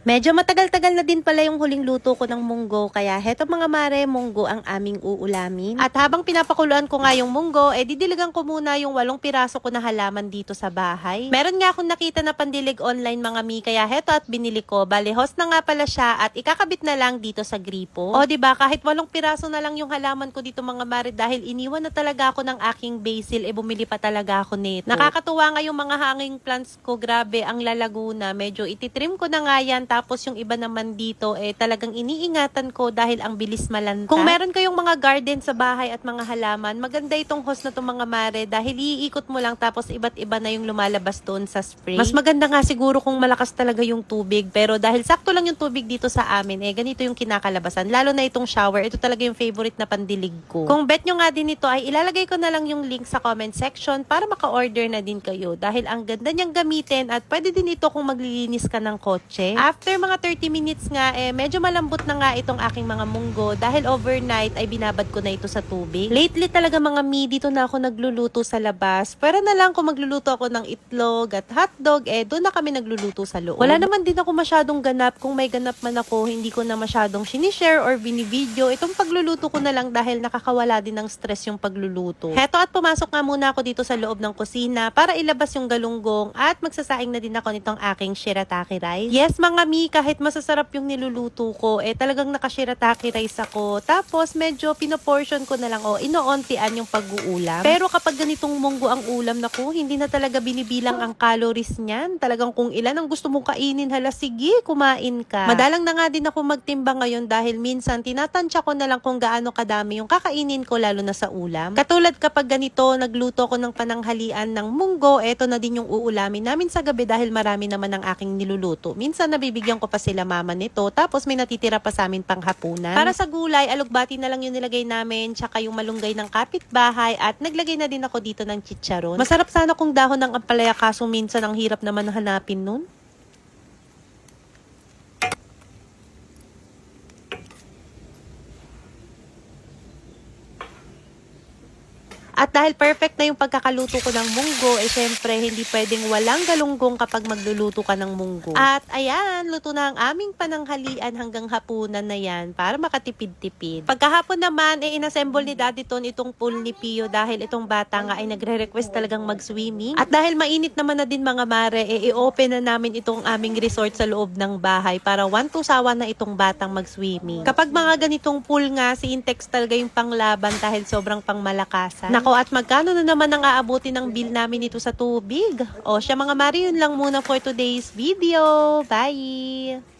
Medyo matagal-tagal na din pala yung huling luto ko ng munggo, kaya heto mga mare, munggo ang aming uulamin. At habang pinapakuluan ko nga yung munggo, eh didiligan ko muna yung walong piraso ko na halaman dito sa bahay. Meron nga akong nakita na pandilig online mga mi, kaya heto at binili ko. Bale, host na nga pala siya at ikakabit na lang dito sa gripo. O, ba kahit walong piraso na lang yung halaman ko dito mga mare dahil iniwan na talaga ako ng aking basil, eh bumili pa talaga ako nito. Nakakatuwa nga yung mga hanging plants ko, grabe, ang lalaguna. Medyo ititrim ko na nga yan, tapos yung iba naman dito, eh talagang iniingatan ko dahil ang bilis malanta. Kung meron kayong mga garden sa bahay at mga halaman, maganda itong host na itong mga mare dahil iikot mo lang tapos iba't iba na yung lumalabas doon sa spray. Mas maganda nga siguro kung malakas talaga yung tubig, pero dahil sakto lang yung tubig dito sa amin, eh ganito yung kinakalabasan. Lalo na itong shower, ito talaga yung favorite na pandilig ko. Kung bet nyo nga din ito, ay ilalagay ko na lang yung link sa comment section para maka-order na din kayo dahil ang ganda niyang gamitin at pwede din ito kung maglilinis ka ng kotse. After mga 30 minutes nga, eh, medyo malambot na nga itong aking mga munggo dahil overnight ay binabad ko na ito sa tubig. Lately talaga mga mi, dito na ako nagluluto sa labas. Pero na lang kung magluluto ako ng itlog at hotdog, eh, doon na kami nagluluto sa loob. Wala naman din ako masyadong ganap. Kung may ganap man ako, hindi ko na masyadong sinishare or binivideo. Itong pagluluto ko na lang dahil nakakawala din ng stress yung pagluluto. Heto at pumasok nga muna ako dito sa loob ng kusina para ilabas yung galunggong at magsasaing na din ako nitong aking shirataki rice. Yes mga mi, kahit masasarap yung niluluto ko, eh talagang nakashirataki rice ako. Tapos medyo pinoportion ko na lang o inoontian yung pag-uulam. Pero kapag ganitong munggo ang ulam na ko, hindi na talaga binibilang ang calories niyan. Talagang kung ilan ang gusto mong kainin, hala sige, kumain ka. Madalang na nga din ako magtimba ngayon dahil minsan tinatansya ko na lang kung gaano kadami yung kakainin ko lalo na sa ulam. Katulad kapag ganito, nagluto ko ng pananghalian ng munggo, eto na din yung uulamin namin sa gabi dahil marami naman ang aking niluluto. Minsan nabibigyan ko pa sila mama nito, tapos may natitira pa sa amin pang hapunan. Para sa gulay, alugbati na lang yung nilagay namin, tsaka yung malunggay ng kapitbahay, at naglagay na din ako dito ng chicharon. Masarap sana kung dahon ng ampalaya, kaso minsan ang hirap naman hanapin nun. At dahil perfect na yung pagkakaluto ko ng munggo, eh syempre hindi pwedeng walang galunggong kapag magluluto ka ng munggo. At ayan, luto na ang aming pananghalian hanggang hapunan na yan para makatipid-tipid. Pagkahapon naman, eh inassemble ni Daddy Ton itong pool ni Pio dahil itong bata nga ay nagre-request talagang mag-swimming. At dahil mainit naman na din mga mare, eh i-open na namin itong aming resort sa loob ng bahay para one to sawa na itong batang mag-swimming. Kapag mga ganitong pool nga, si Intex talaga yung panglaban dahil sobrang pangmalakasan. Nako at magkano na naman ang aabutin ng bill namin ito sa tubig? O siya mga mari, yun lang muna for today's video. Bye!